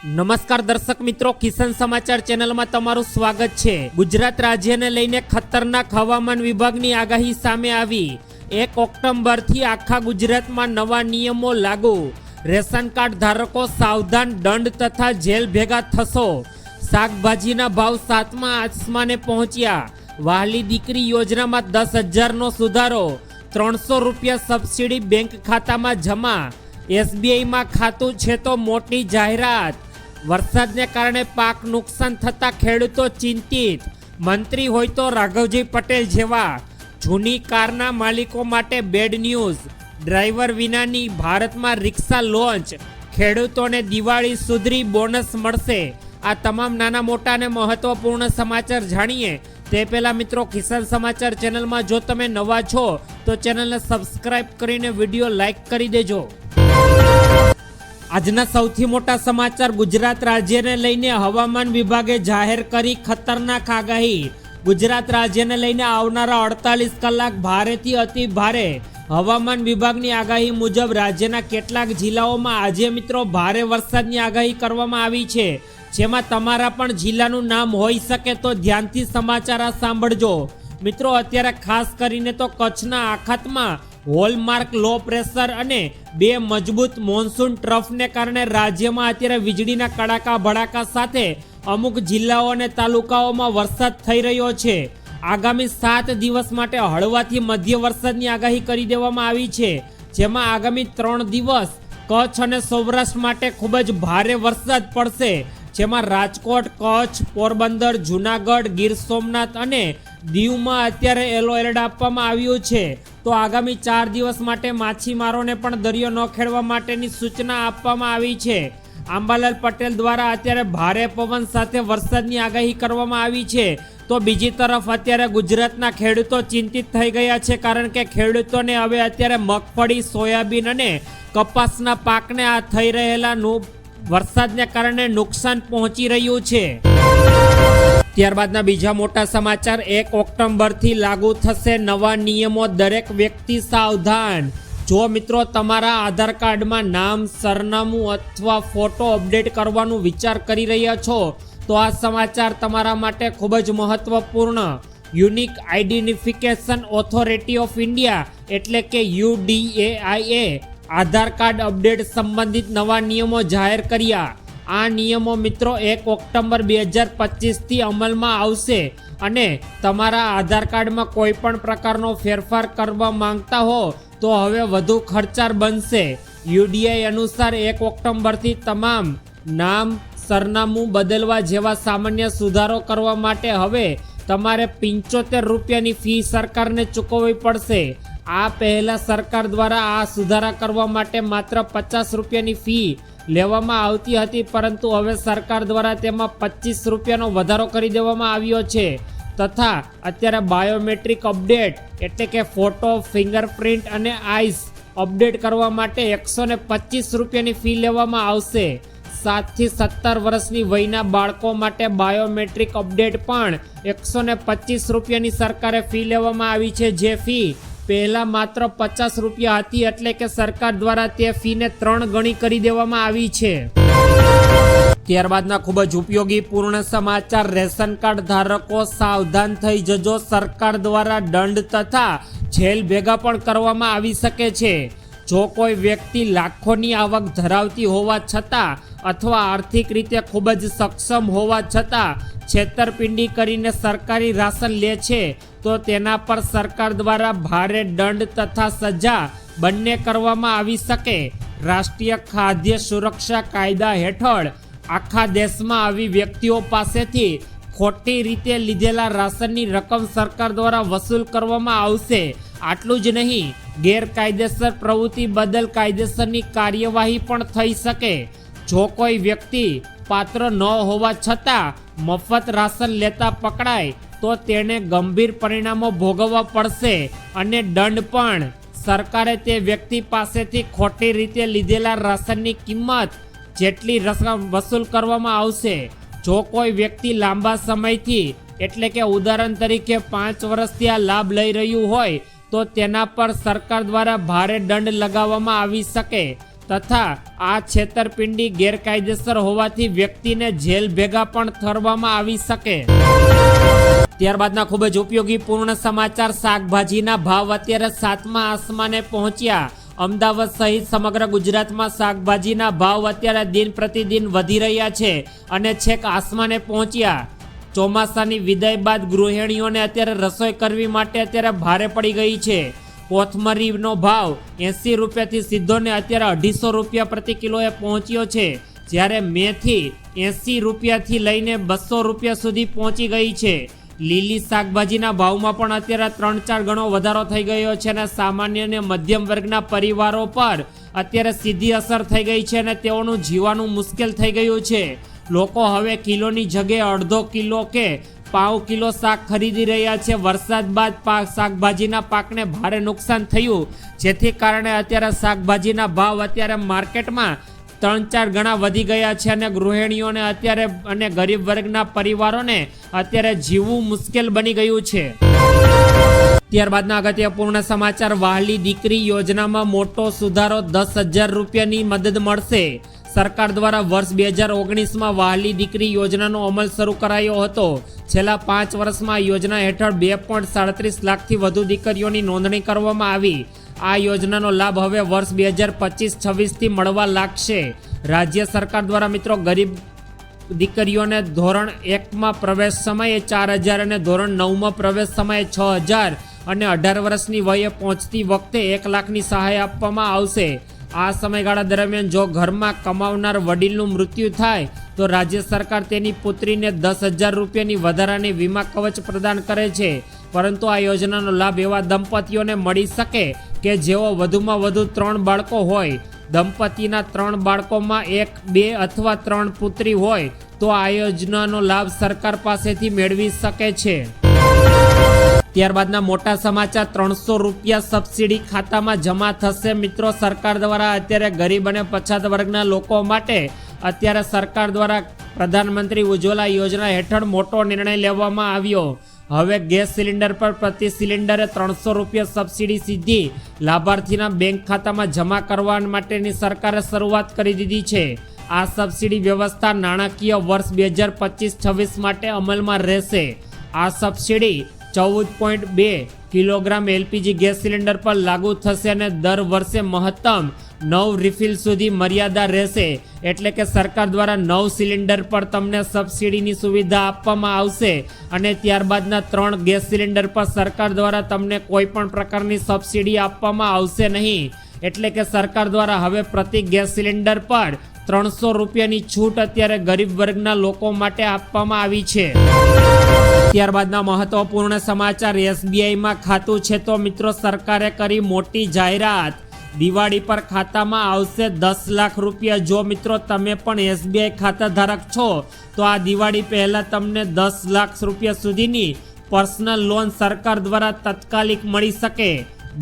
નમસ્કાર દર્શક મિત્રો કિસાન સમાચાર ચેનલમાં તમારું સ્વાગત છે. ગુજરાત રાજ્યને લઈને ખતરનાક હવામાન વિભાગની આગાહી સામે આવી. એક ઓક્ટોબરથી આખા ગુજરાતમાં નવા નિયમો લાગુ. રેશન કાર્ડ ધારકો સાવધાન દંડ તથા જેલ ભેગા થશો. શાકભાજીના ભાવ સાતમા આસમાને પહોંચ્યા. વહાલી દીકરી યોજનામાં દસ હજારનો સુધારો. ત્રણસો રૂપિયા સબસિડી બેંક ખાતામાં જમા. એસબીઆઈમાં ખાતું છે તો મોટી જાહેરાત. વરસાદને કારણે પાક નુકસાન થતા ખેડૂતો ચિંતિત. મંત્રી હોય તો રાઘવજી પટેલ જેવા. જૂની કારના માલિકો માટે બેડ ન્યૂઝ. ડ્રાઈવર વિનાની ભારતમાં રિક્ષા લોન્ચ. ખેડૂતોને દિવાળી સુધરી બોનસ મળશે. આ તમામ નાના મોટા અને મહત્વપૂર્ણ સમાચાર જાણીએ. તે પહેલાં મિત્રો કિસાન સમાચાર ચેનલમાં જો તમે નવા છો, તો ચેનલને સબસ્ક્રાઈબ કરીને વીડિયો લાઈક કરી દેજો. આજના સૌથી મોટા સમાચાર ગુજરાત રાજ્યને લઈને હવામાન વિભાગે જાહેર કરી ખતરનાક આગાહી. ગુજરાત રાજ્યને લઈને આવનારા અડતાલીસ કલાક ભારેથી અતિ ભારે હવામાન વિભાગની આગાહી મુજબ રાજ્યના કેટલાક જિલ્લાઓમાં આજે મિત્રો ભારે વરસાદની આગાહી કરવામાં આવી છે. જેમાં તમારા પણ જિલ્લાનું નામ હોઈ શકે તો ધ્યાનથી સમાચાર સાંભળજો. મિત્રો, અત્યારે ખાસ કરીને તો કચ્છના આખાતમાં હોલમાર્ક લો પ્રેશર અને બે મજબૂત મોન્સૂન ટ્રફને કારણે રાજ્યમાં અત્યારે વીજળીના કડાકા ભડાકા સાથે અમુક જિલ્લાઓ અને તાલુકાઓમાં વરસાદ થઈ રહ્યો છે. આગામી સાત દિવસ માટે હળવાથી મધ્ય વરસાદની આગાહી કરી દેવામાં આવી છે. જેમાં આગામી ત્રણ દિવસ કચ્છ અને સૌરાષ્ટ્ર માટે ખૂબ જ ભારે વરસાદ પડશે. જેમાં રાજકોટ, કચ્છ, પોરબંદર, જુનાગઢ, ગીર સોમનાથ અને દીવમાં અત્યારે યલો એલર્ટ આપવામાં આવ્યું છે. તો આગામી ચાર દિવસ માટે માછીમારોને પણ દરિયો ન ખેડવા માટેની સૂચના આપવામાં આવી છે. આંબાલાલ પટેલ દ્વારા અત્યારે ભારે પવન સાથે વરસાદની આગાહી કરવામાં આવી છે. તો બીજી તરફ અત્યારે ગુજરાતના ખેડૂતો ચિંતિત થઈ ગયા છે કારણ કે ખેડૂતોને હવે અત્યારે મગફળી, સોયાબીન અને કપાસના પાકને આ થઈ રહેલા નું વરસાદને કારણે નુકસાન પહોંચી રહ્યું છે. ત્યારબાદના બીજા મોટા સમાચાર, એક ઓક્ટોબરથી લાગુ થશે નવા નિયમો દરેક વ્યક્તિ સાવધાન. જો મિત્રો તમારા આધાર કાર્ડમાં નામ, સરનામું અથવા ફોટો અપડેટ કરવાનું વિચાર કરી રહ્યા છો, તો આ સમાચાર તમારા માટે ખૂબ જ મહત્વપૂર્ણ. Unique identification authority of India એટલે કે યુડીએઆઈએ આધાર કાર્ડ અપડેટ સંબંધિત નવા નિયમો જાહેર કર્યા. આ નિયમો મિત્રો એક ઓક્ટોબર બે હજાર પચીસથી અમલમાં આવશે અને તમારા આધાર કાર્ડમાં કોઈ પણ પ્રકારનો ફેરફાર કરવા માંગતા હો તો હવે વધુ ખર્ચાળ બનશે. યુડીઆઈ અનુસાર એક ઓક્ટોબરથી તમામ નામ, સરનામું બદલવા જેવા સામાન્ય સુધારો કરવા માટે હવે તમારે પંચોતેર રૂપિયાની ફી સરકારને ચૂકવવી પડશે. આ પહેલા સરકાર દ્વારા આ સુધારા કરવા માટે માત્ર પચાસ રૂપિયાની ફી લેવામાં આવતી હતી, પરંતુ હવે સરકાર દ્વારા તેમાં પચીસ રૂપિયાનો વધારો કરી દેવામાં આવ્યો છે. તથા અત્યારે બાયોમેટ્રિક અપડેટ એટલે કે ફોટો, ફિંગરપ્રિન્ટ અને આઈસ અપડેટ કરવા માટે એકસો ને પચીસ રૂપિયાની ફી લેવામાં આવશે. સાતથી સત્તર વર્ષની વયના બાળકો માટે બાયોમેટ્રિક અપડેટ પણ એકસો ને પચીસ રૂપિયાની સરકારે ફી લેવામાં આવી છે, જે ફી પહેલા માત્ર પચાસ રૂપિયા હતી એટલે કે સરકાર દ્વારા તે ફીને ત્રણ ગણી કરી દેવામાં આવી છે. ત્યારબાદના ખૂબ જ ઉપયોગી પૂર્ણ સમાચાર, રેશન કાર્ડ ધારકો સાવધાન થઈ જજો, સરકાર દ્વારા દંડ તથા જેલ ભેગા પણ કરવામાં આવી શકે છે. જો કોઈ વ્યક્તિ લાખોની આવક ધરાવતી હોવા છતાં અથવા આર્થિક રીતે ખૂબ જ સક્ષમ હોવા છતાં છેતરપિંડી કરીને સરકારી રાશન લે છે, તો તેના પર સરકાર દ્વારા ભારે દંડ તથા સજા બંને કરવામાં આવી શકે. રાષ્ટ્રીય ખાદ્ય સુરક્ષા કાયદા હેઠળ આખા દેશમાં આવી વ્યક્તિઓ પાસેથી ખોટી રીતે લીધેલા રાશનની રકમ સરકાર દ્વારા વસૂલ કરવામાં આવશે. આટલું જ નહીં ગેરકાયદેસર પ્રવૃત્તિ બદલ કાયદેસરની કાર્યવાહી પણ થઈ શકે. જો કોઈ વ્યક્તિ પાત્ર ન હોવા છતાં મફત રાશન લેતા પકડાય, તો તેને ગંભીર પરિણામો ભોગવવા પડશે અને દંડ પણ. સરકારે તે વ્યક્તિ પાસેથી ખોટી રીતે લીધેલા રાશનની કિંમત જેટલી રકમ વસૂલ કરવામાં આવશે. જો કોઈ વ્યક્તિ લાંબા સમયથી, એટલે કે ઉદાહરણ તરીકે પાંચ વર્ષથી આ લાભ લઈ રહ્યું હોય તો તેના પર સરકાર દ્વારા ભારે દંડ લગાવવામાં આવી શકે તથા આ છેતરપિંડી ગેરકાયદેસર હોવાથી વ્યક્તિને જેલ ભેગા પણ થરવામાં આવી શકે. ત્યારબાદના ખૂબ જ ઉપયોગી પૂર્ણ સમાચાર શાકભાજીના ભાવ અત્યારે સાતમા આસમાને પહોંચ્યા. અમદાવાદ સહિત સમગ્ર ગુજરાતમાં શાકભાજીના ભાવ અત્યારે દિન પ્રતિદિન વધી રહ્યા છે અને છેક આસમાને પહોંચ્યા. ચોમાસાની વિદાય બાદ ગૃહિણીઓને અત્યારે રસોઈ કરવી માટે અત્યારે ભારે પડી ગઈ છે. કોથમરીનો ભાવ એંસી રૂપિયાથી સીધો ને અત્યારે અઢીસો રૂપિયા પ્રતિ કિલોએ પહોંચ્યો છે, જ્યારે મેથી એંસી રૂપિયાથી લઈને બસો રૂપિયા સુધી પહોંચી ગઈ છે. લીલી શાકભાજીના ભાવમાં પણ અત્યારે ત્રણ ચાર ગણો વધારો થઈ ગયો છે અને સામાન્ય અને મધ્યમ વર્ગના પરિવારો પર અત્યારે સીધી અસર થઈ ગઈ છે અને તેઓનું જીવવાનું મુશ્કેલ થઈ ગયું છે. લોકો હવે કિલોની જગ્યાએ અડધો કિલો કે પાવ કિલો શાક ખરીદી રહ્યા છે. વરસાદ બાદ પાક શાકભાજીના પાકને ભારે નુકસાન થયું, જેથી કારણે અત્યારે શાકભાજીના ભાવ અત્યારે માર્કેટમાં ત્રણ ચાર ગણા વધી ગયા છે અને ગૃહિણીઓને અત્યારે અને ગરીબ વર્ગના પરિવારોને અત્યારે જીવવું મુશ્કેલ બની ગયું છે. ત્યારબાદના અગત્યપૂર્ણ સમાચાર, વહાલી દીકરી યોજનામાં મોટો સુધારો દસ હજાર રૂપિયાની મદદ મળશે. સરકાર દ્વારા વર્ષ બે હજાર ઓગણીસમાં વહાલી દીકરી યોજનાનો અમલ શરૂ કરાયો હતો. છેલ્લા પાંચ વર્ષમાં યોજના હેઠળ બે પોઈન્ટ સાડત્રીસ લાખથી વધુ દીકરીઓની નોંધણી કરવામાં આવી. આ યોજનાનો લાભ હવે વર્ષ બે હજાર પચીસ છવ્વીસથી મળવા લાગશે. રાજ્ય સરકાર દ્વારા મિત્રો ગરીબ દીકરીઓને ધોરણ એકમાં પ્રવેશ સમયે ચાર હજાર અને ધોરણ નવમાં પ્રવેશ સમયે છ હજાર અને અઢાર વર્ષની વયે પહોંચતી વખતે એક લાખની સહાય આપવામાં આવશે. આ સમયગાળા દરમિયાન જો ઘરમાં કમાવનાર વડીલનું મૃત્યુ થાય, તો રાજ્ય સરકાર તેની પુત્રીને દસ હજાર રૂપિયાની વધારાની વીમા કવચ પ્રદાન કરે છે. પરંતુ આ યોજનાનો લાભ એવા દંપતીઓને મળી શકે કે જેઓ વધુમાં વધુ ત્રણ બાળકો હોય. દંપતીના ત્રણ બાળકોમાં એક, બે અથવા ત્રણ પુત્રી હોય, તો આ યોજનાનો લાભ સરકાર પાસેથી મેળવી શકે છે. ત્યારબાદના મોટા સમાચાર, ત્રણસો રૂપિયા સબસિડી ખાતામાં જમા થશે. મિત્રો, સરકાર દ્વારા અત્યારે ગરીબ અને પછાત વર્ગના લોકો માટે અત્યારે સરકાર દ્વારા પ્રધાનમંત્રી ઉજ્જવલા યોજના હેઠળ મોટો નિર્ણય લેવામાં આવ્યો. હવે ગેસ સિલિન્ડર પર પ્રતિ સિલિન્ડરે ત્રણસો રૂપિયા સબસિડી સીધી લાભાર્થીના બેંક ખાતામાં જમા કરવા માટેની સરકારે શરૂઆત કરી દીધી છે. આ સબસિડી વ્યવસ્થા નાણાકીય વર્ષ બે હજાર પચીસ છવ્વીસ માટે અમલમાં રહેશે. આ સબસિડી ચૌદ પોઈન્ટ બે કિલોગ્રામ એલપીજી ગેસ સિલિન્ડર પર લાગુ થશે અને દર વર્ષે મહત્તમ નવ રિફિલ સુધી મર્યાદા રહેશે. એટલે કે સરકાર દ્વારા નવ સિલિન્ડર પર તમને સબસિડીની સુવિધા આપવામાં આવશે અને ત્યારબાદના ત્રણ ગેસ સિલિન્ડર પર સરકાર દ્વારા તમને કોઈ પણ પ્રકારની સબસિડી આપવામાં આવશે નહીં. એટલે કે સરકાર દ્વારા હવે પ્રતિ ગેસ સિલિન્ડર પર ત્રણસો રૂપિયાની છૂટ અત્યારે ગરીબ વર્ગના લોકો માટે આપવામાં આવી છે. ત્યારબાદના મહત્વપૂર્ણ સમાચાર, એસબીઆઈમાં ખાતું છે તો મિત્રો સરકારે કરી મોટી જાહેરાત. દિવાળી પર ખાતામાં આવશે દસ લાખ રૂપિયા. જો મિત્રો તમે પણ એસબીઆઈ ખાતા ધારક છો, તો આ દિવાળી પહેલાં તમને દસ લાખ રૂપિયા સુધીની પર્સનલ લોન સરકાર દ્વારા તાત્કાલિક મળી શકે.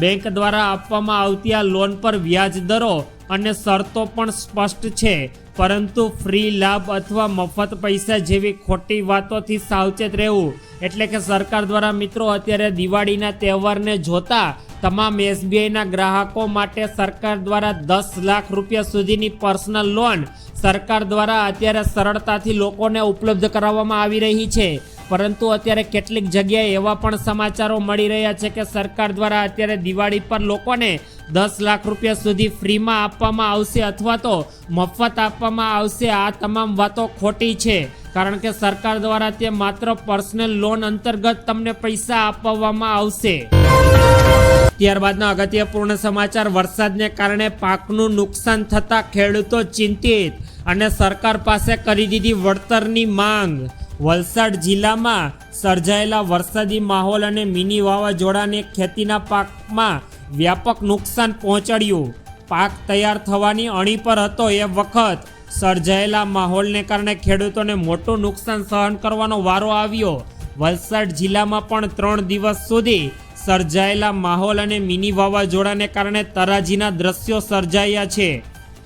બેંક દ્વારા આપવામાં આવતી આ લોન પર વ્યાજ દરો અને શરતો પણ સ્પષ્ટ છે. પરંતુ ફ્રી લાભ અથવા મફત પૈસા જેવી ખોટી વાતોથી સાવચેત રહેવું. એટલે કે સરકાર દ્વારા મિત્રો અત્યારે દિવાળીના તહેવારને જોતા તમામ એસબીઆઈના ગ્રાહકો માટે સરકાર દ્વારા દસ લાખ રૂપિયા સુધીની પર્સનલ લોન સરકાર દ્વારા અત્યારે સરળતાથી લોકોને ઉપલબ્ધ કરાવવામાં આવી રહી છે. પરંતુ અત્યારે કેટલીક જગ્યાએ એવા પણ સમાચારો મળી રહ્યા છે કે સરકાર દ્વારા અત્યારે દિવાળી પર લોકોને દસ લાખ રૂપિયા સુધી ફ્રીમાં આપવામાં આવશે અથવા તો મફત આપવામાં આવશે. આ તમામ વાતો ખોટી છે, કારણ કે સરકાર દ્વારા તે માત્ર પર્સનલ લોન અંતર્ગત તમને પૈસા આપવામાં આવશે. ત્યારબાદના અગત્યપૂર્ણ સમાચાર, વરસાદને કારણે પાકનું નુકસાન થતા ખેડૂતો ચિંતિત અને સરકાર પાસે કરી દીધી વળતરની માંગ. વલસાડ જિલ્લામાં સર્જાયેલા વરસાદી માહોલ અને મિની વાવાઝોડાને ખેતીના પાકમાં વ્યાપક નુકસાન પહોંચાડ્યું. પાક તૈયાર થવાની અણી પર હતો એ વખત સર્જાયેલા માહોલને કારણે ખેડૂતોને મોટું નુકસાન સહન કરવાનો વારો આવ્યો. વલસાડ જિલ્લામાં પણ ત્રણ દિવસ સુધી સર્જાયેલા માહોલ અને મિની વાવાઝોડાને કારણે તરાજીના દ્રશ્યો સર્જાયા છે.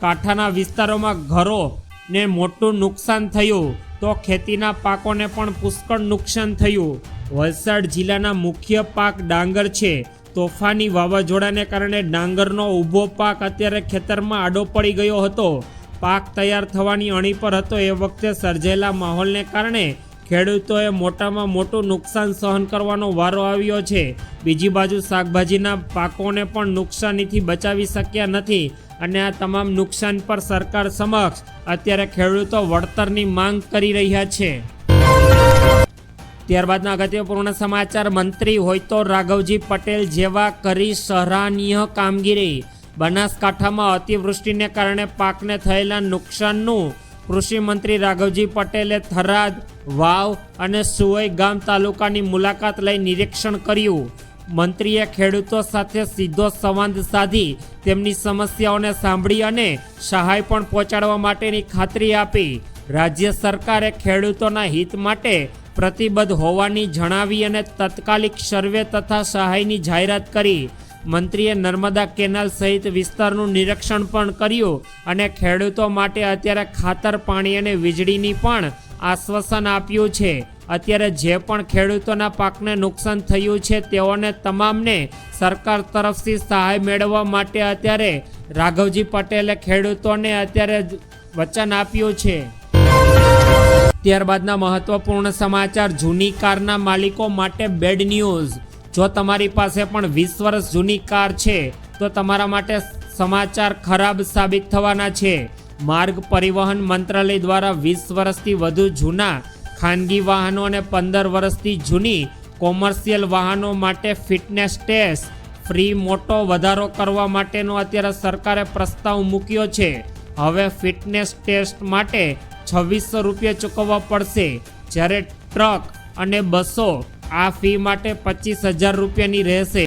કાંઠાના વિસ્તારોમાં ઘરોને મોટું નુકસાન થયું. તો ખેતીના પાકોને પણ પુષ્કળ નુકસાન થયું. વલસાડ જિલ્લાના મુખ્ય પાક ડાંગર છે. તોફાની વાવાઝોડાને કારણે ડાંગરનો ઊભો પાક અત્યારે ખેતરમાં આડો પડી ગયો હતો. પાક તૈયાર થવાની અણી પર હતો. એ વખતે સર્જાયેલા માહોલને કારણે ખેડૂતોએ મોટામાં મોટું નુકસાન સહન કરવાનો વારો આવ્યો છે. બીજી બાજુ શાકભાજીના પાકોને પણ નુકસાનીથી બચાવી શક્યા નથી અને આ તમામ નુકસાન પર સરકાર સમક્ષ અત્યારે ખેડૂતો વળતરની માંગ કરી રહ્યા છે. ત્યારબાદના અગત્યપૂર્ણ સમાચાર, મંત્રી હોય તો રાઘવજી પટેલ જેવા કરી સરાહનીય કામગીરી. બનાસકાંઠામાં અતિવૃષ્ટિને કારણે પાકને થયેલા નુકસાનનું કૃષિ મંત્રી રાઘવજી પટેલે થરાદ, વાવ અને સુવઈ ગામ તાલુકાની મુલાકાત લઈ નિરીક્ષણ કર્યું. મંત્રીએ ખેડૂતો સાથે સીધો સંવાદ સાધી, તેમની સમસ્યાઓને સાંભળી અને સહાય પણ પહોંચાડવા માટેની ખાતરી આપી. રાજ્ય સરકારે ખેડૂતોના હિત માટે પ્રતિબદ્ધ હોવાની જણાવી અને તત્કાલિક સર્વે તથા સહાયની જાહેરાત કરી. મંત્રીએ નર્મદા કેનાલ સહિત વિસ્તારનું નિરીક્ષણ પણ કર્યું અને ખેડૂતો માટે અત્યારે ખાતર પાણી અને વીજળીની પણ આશ્વાસન આપ્યું છે. અત્યારે જે પણ ખેડૂતોના પાકને નુકસાન થયું છે તેઓને તમામને સરકાર તરફથી સહાય મેળવવા માટે અત્યારે રાઘવજી પટેલે ખેડૂતોને અત્યારે વચન આપ્યું છે. ત્યારબાદના મહત્વપૂર્ણ સમાચાર, જૂની કારના માલિકો માટે બેડ ન્યૂઝ. જો તમારી પાસે પણ વીસ વર્ષ જૂની કાર છે, તો તમારા માટે સમાચાર ખરાબ સાબિત થવાના છે. માર્ગ પરિવહન મંત્રાલય દ્વારા વીસ વર્ષથી વધુ જૂના ખાનગી વાહનો અને પંદર વર્ષથી જૂની કોમર્શિયલ વાહનો માટે ફિટનેસ ટેસ્ટ, ફ્રી મોટો વધારો કરવા માટેનો અત્યારે સરકારે પ્રસ્તાવ મૂક્યો છે. હવે ફિટનેસ ટેસ્ટ માટે છવ્વીસો રૂપિયા ચૂકવવા પડશે. જ્યારે ટ્રક અને બસો આ ફી માટે પચીસ હજાર રૂપિયાની રહેશે.